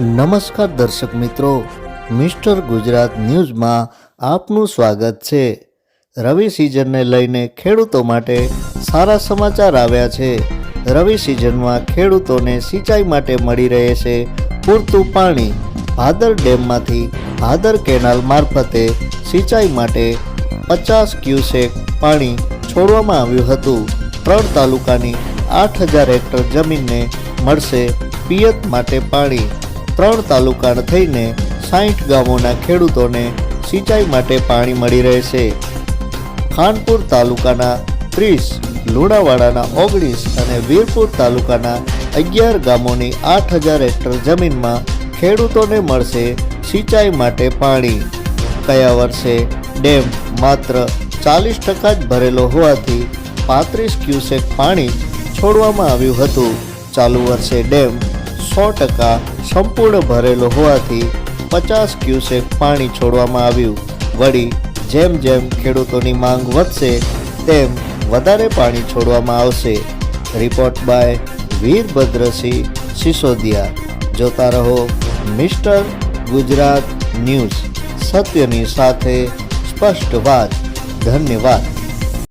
નમસ્કાર દર્શક મિત્રો, મિસ્ટર ગુજરાત ન્યૂઝમાં આપનું સ્વાગત છે. રવિ સિઝનને લઈને ખેડૂતો માટે સારા સમાચાર આવ્યા છે. રવિ સિઝનમાં ખેડૂતોને સિંચાઈ માટે મળી રહે છે પૂરતું પાણી. ભાદર ડેમમાંથી ભાદર કેનાલ મારફતે સિંચાઈ માટે પચાસ ક્યુસેક પાણી છોડવામાં આવ્યું હતું. ત્રણ તાલુકાની આઠ હજાર હેક્ટર જમીનને મળશે પિયત માટે પાણી. ત્રણ તાલુકા થઈને સાઠ ગામોના ખેડૂતોને સિંચાઈ માટે પાણી મળી રહેશે. ખાનપુર તાલુકાના ત્રીસ, લુણાવાડાના ઓગણીસ અને વીરપુર તાલુકાના અગિયાર ગામોની આઠ હજાર હેક્ટર જમીનમાં ખેડૂતોને મળશે સિંચાઈ માટે પાણી. કયા વર્ષે ડેમ માત્ર ચાલીસ ટકા જ ભરેલો હોવાથી પાંત્રીસ ક્યુસેક પાણી છોડવામાં આવ્યું હતું. ચાલુ વર્ષે ડેમ સો ટકા સંપૂર્ણ ભરેલો હોવાથી પચાસ ક્યુસેક પાણી છોડવામાં આવ્યું. વળી જેમ જેમ ખેડૂતોની માંગ વધશે, તેમ વધારે પાણી છોડવામાં આવશે. Report by Virbhadrasinh Sisodiya. જોતા રહો મિસ્ટર ગુજરાત ન્યૂઝ. સત્યની સાથે સ્પષ્ટ વાત. ધન્યવાદ.